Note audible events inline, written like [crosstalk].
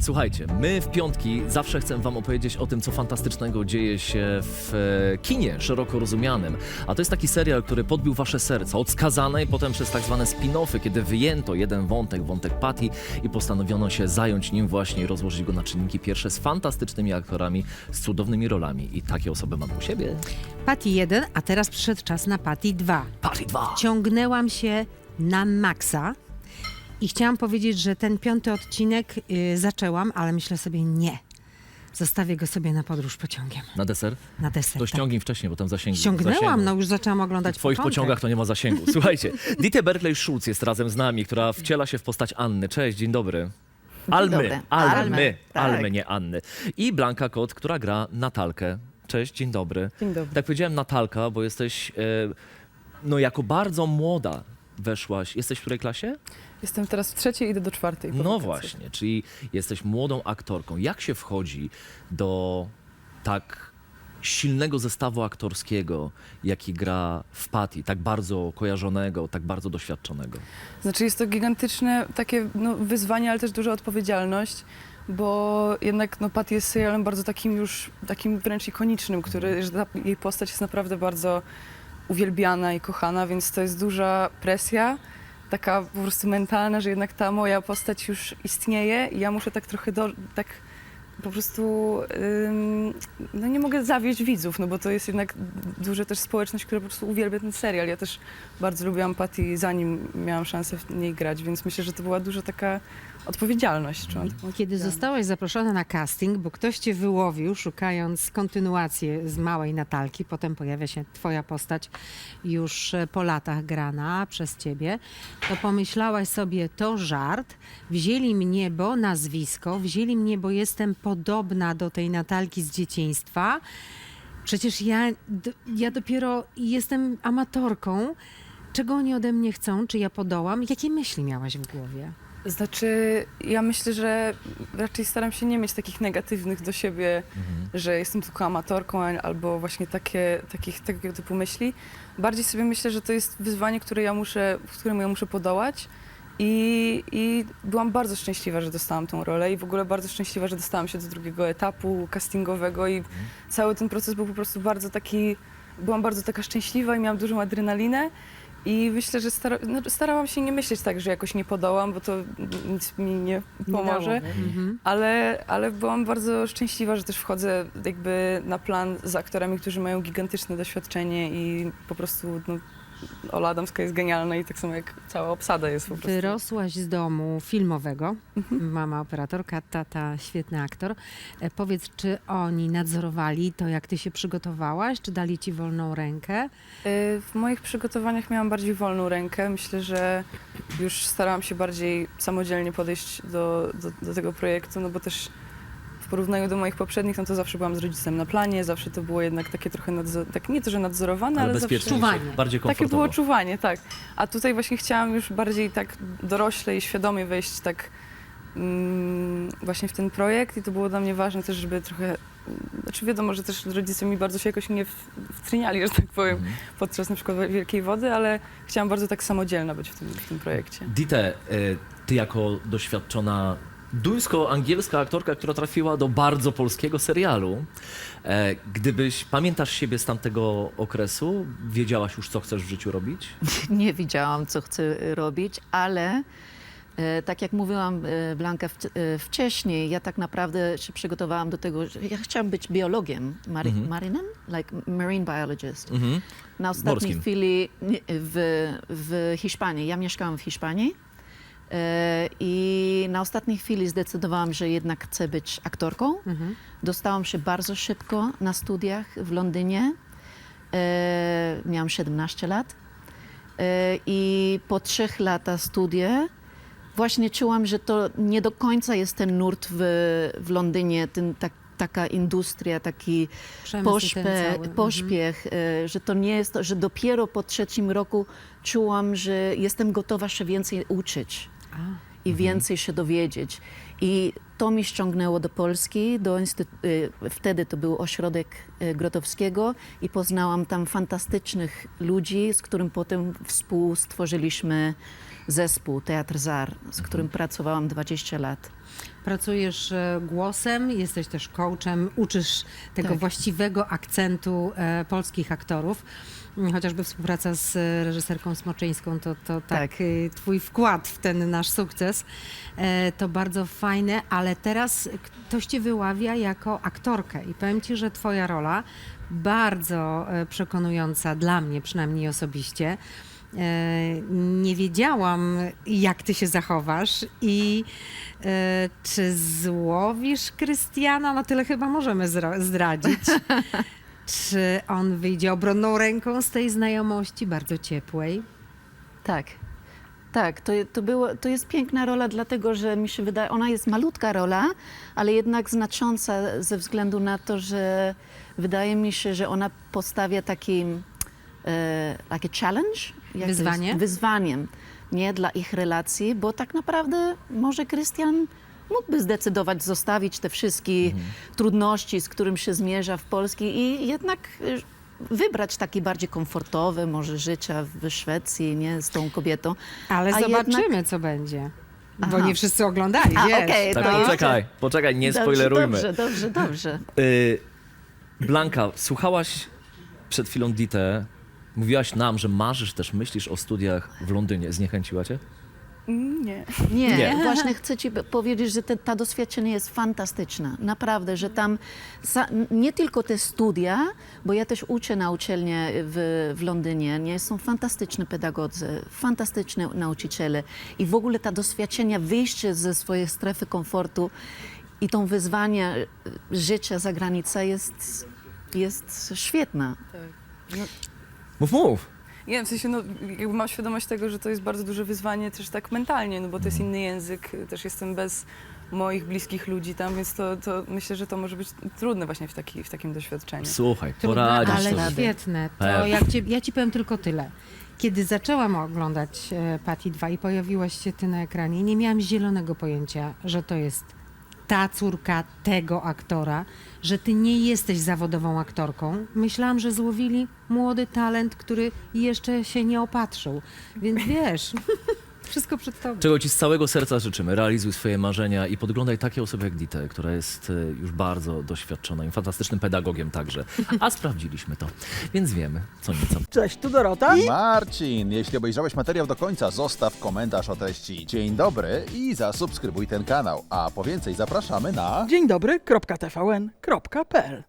Słuchajcie, my w piątki zawsze chcemy wam opowiedzieć o tym, co fantastycznego dzieje się w e, kinie szeroko rozumianym. A to jest taki serial, który podbił wasze serca od skazanej, potem przez tak zwane spin-offy, kiedy wyjęto jeden wątek, wątek Patty i postanowiono się zająć nim właśnie i rozłożyć go na czynniki pierwsze z fantastycznymi aktorami, z cudownymi rolami. I takie osoby mam u siebie. Patty 1, a teraz przyszedł czas na Patty 2. Patty 2! Ciągnęłam się na maksa i chciałam powiedzieć, że ten piąty odcinek y, zaczęłam, ale myślę sobie nie. Zostawię go sobie na podróż pociągiem, Na deser? na deser. To tak. ściągnij wcześniej, bo tam zasięgi. Ściągnęłam, zasięgu. no już zaczęłam oglądać W twoich początek. pociągach to nie ma zasięgu. [laughs] Słuchajcie, Dieter Berkeley Schulz jest razem z nami, która wciela się w postać Anny. Cześć, dzień dobry. Almy, dobry. Almy, Almy, tak. Almy, nie Anny. I Blanka Kot, która gra Natalkę. Cześć, dzień dobry. Dzień dobry. Tak powiedziałem Natalka, bo jesteś, e, no jako bardzo młoda weszłaś. Jesteś w której klasie? Jestem teraz w trzeciej, idę do czwartej. po No wakacjach. właśnie, czyli jesteś młodą aktorką. Jak się wchodzi do tak silnego zestawu aktorskiego, jaki gra w Patty, tak bardzo kojarzonego, tak bardzo doświadczonego? Znaczy jest to gigantyczne takie no, wyzwanie, ale też duża odpowiedzialność, bo jednak no, Patty jest serialem bardzo takim już, takim wręcz ikonicznym, który, że ta, jej postać jest naprawdę bardzo uwielbiana i kochana, więc to jest duża presja, taka po prostu mentalna, że jednak ta moja postać już istnieje i ja muszę tak trochę do, tak po prostu no nie mogę zawieść widzów, no bo to jest jednak duża też społeczność, która po prostu uwielbia ten serial. Ja też bardzo lubiłam Patty zanim miałam szansę w niej grać, więc myślę, że to była duża taka odpowiedzialność. Taką Kiedy zostałaś zaproszona na casting, bo ktoś cię wyłowił, szukając kontynuacji z małej Natalki, potem pojawia się twoja postać już e, po latach grana przez ciebie, to pomyślałaś sobie, to żart, wzięli mnie, bo nazwisko, wzięli mnie, bo jestem podobna do tej Natalki z dzieciństwa. Przecież ja, ja dopiero jestem amatorką. Czego oni ode mnie chcą? Czy ja podołam? Jakie myśli miałaś w głowie? Znaczy, ja myślę, że raczej staram się nie mieć takich negatywnych do siebie, że jestem tylko amatorką albo właśnie takie, takich, takiego typu myśli. Bardziej sobie myślę, że to jest wyzwanie, które ja muszę, w którym ja muszę podołać. I, I byłam bardzo szczęśliwa, że dostałam tą rolę i w ogóle bardzo szczęśliwa, że dostałam się do drugiego etapu castingowego i cały ten proces był po prostu bardzo taki, byłam bardzo taka szczęśliwa i miałam dużą adrenalinę. I myślę, że stara, no, starałam się nie myśleć tak, że jakoś nie podołam, bo to nic mi nie pomoże, Mhm. ale, ale byłam bardzo szczęśliwa, że też wchodzę jakby na plan z aktorami, którzy mają gigantyczne doświadczenie i po prostu no, Ola Adamska jest genialna i tak samo jak cała obsada jest po prostu. Wyrosłaś z domu filmowego. Mhm. Mama operatorka, tata świetny aktor. E, powiedz, czy oni nadzorowali to, jak ty się przygotowałaś, czy dali ci wolną rękę? Y, W moich przygotowaniach miałam bardziej wolną rękę. Myślę, że już starałam się bardziej samodzielnie podejść do, do, do tego projektu, no bo też w porównaniu do moich poprzednich, no to zawsze byłam z rodzicem na planie, zawsze to było jednak takie trochę, nadzo- tak, nie to, że nadzorowane, ale, Ale zawsze... Czuwanie. bardziej Takie komfortowo. było czuwanie, tak. A tutaj właśnie chciałam już bardziej tak dorośle i świadomie wejść tak mm, właśnie w ten projekt i to było dla mnie ważne też, żeby trochę, znaczy wiadomo, że też rodzice mi bardzo się jakoś nie wtryniali, że tak powiem, Mhm. podczas na przykład Wielkiej Wody, ale chciałam bardzo tak samodzielna być w tym, w tym projekcie. Dite, y, ty jako doświadczona duńsko-angielska aktorka, która trafiła do bardzo polskiego serialu, e, gdybyś, pamiętasz siebie z tamtego okresu? Wiedziałaś już, co chcesz w życiu robić? [laughs] nie wiedziałam, co chcę robić, ale e, tak jak mówiłam e, Blanka w, e, wcześniej, ja tak naprawdę się przygotowałam do tego, że ja chciałam być biologiem, mary, Mhm. marynem, like marine biologist. Mhm. Na ostatniej Morskim. chwili nie, w, w Hiszpanii, ja mieszkałam w Hiszpanii i na ostatniej chwili zdecydowałam, że jednak chcę być aktorką. Mhm. Dostałam się bardzo szybko na studiach w Londynie. E, miałam 17 lat. E, I po trzech latach studia właśnie czułam, że to nie do końca jest ten nurt w, w Londynie, ten, tak, taka industria, taki Przemysł pośpie. Mhm. pośpiech, e, że to nie jest, to, że dopiero po trzecim roku czułam, że jestem gotowa się więcej uczyć. I więcej się dowiedzieć. I to mi ściągnęło do Polski, do y, wtedy to był ośrodek y, Grotowskiego i poznałam tam fantastycznych ludzi, z którym potem współstworzyliśmy zespół Teatr Zar, z którym pracowałam 20 lat. Pracujesz e, głosem, jesteś też coachem, uczysz tego Tak. właściwego akcentu e, polskich aktorów. Mm, Chociażby współpraca z e, reżyserką Smoczyńską to, to tak, Tak. e, twój wkład w ten nasz sukces. E, To bardzo fajne, ale teraz ktoś cię wyławia jako aktorkę i powiem ci, że twoja rola bardzo przekonująca dla mnie przynajmniej osobiście. Nie wiedziałam, jak ty się zachowasz i czy złowisz Krystiana? No tyle chyba możemy zdradzić. [laughs] czy on wyjdzie obronną ręką z tej znajomości bardzo ciepłej? Tak. Tak, to, to, było, to jest piękna rola, dlatego że mi się wydaje, ona jest malutka rola, ale jednak znacząca ze względu na to, że wydaje mi się, że ona postawia taki e, challenge. Jak to Wyzwanie? Jest? Wyzwaniem, nie dla ich relacji, bo tak naprawdę może Krystian mógłby zdecydować zostawić te wszystkie trudności, z którym się zmierza w Polsce i jednak e, wybrać taki bardziej komfortowy może życia w Szwecji, nie, z tą kobietą. Ale A zobaczymy, jednak- co będzie. Bo Aha. nie wszyscy oglądali, A, wiesz. okej, Tak, to jeszcze- poczekaj, poczekaj, nie Dobrze, spoilerujmy. Dobrze, dobrze, dobrze. Y, Blanka, słuchałaś przed chwilą Ditę, mówiłaś nam, że marzysz też, myślisz o studiach w Londynie. Zniechęciła cię? Nie. Nie, Nie. [laughs] właśnie chcę ci powiedzieć, że te, ta doświadczenie jest fantastyczna. Naprawdę, że tam nie tylko te studia, bo ja też uczę na uczelni w, w Londynie, nie? są fantastyczne pedagodzy, fantastyczne nauczyciele i w ogóle ta doświadczenia, wyjście ze swojej strefy komfortu i tą wyzwanie e, życia za granicą jest, jest świetna. Mów, mów. Nie wiem, w sensie, no, jakby mam świadomość tego, że to jest bardzo duże wyzwanie też tak mentalnie, no bo to jest inny język, też jestem bez moich bliskich ludzi tam, więc to, to myślę, że to może być trudne właśnie w, taki, w takim doświadczeniu. Słuchaj, Trudne, poradzisz ale sobie. świetne. To Pewnie. jak ci, ja ci powiem tylko tyle. Kiedy zaczęłam oglądać e, Patty 2 i pojawiłaś się ty na ekranie, nie miałam zielonego pojęcia, że to jest ta córka tego aktora, że ty nie jesteś zawodową aktorką. Myślałam, że złowili młody talent, który jeszcze się nie opatrzył. Więc [laughs] wiesz, wszystko przed tobą. Czego ci z całego serca życzymy. Realizuj swoje marzenia i podglądaj takie osoby jak Ditę, która jest e, już bardzo doświadczona i fantastycznym pedagogiem także. A [laughs] sprawdziliśmy to, więc wiemy co nieco. Cześć, tu Dorota. Marcin, jeśli obejrzałeś materiał do końca, zostaw komentarz o treści Dzień dobry i zasubskrybuj ten kanał. A po więcej zapraszamy na... Dzień dobry, kropka TVN, kropka PL.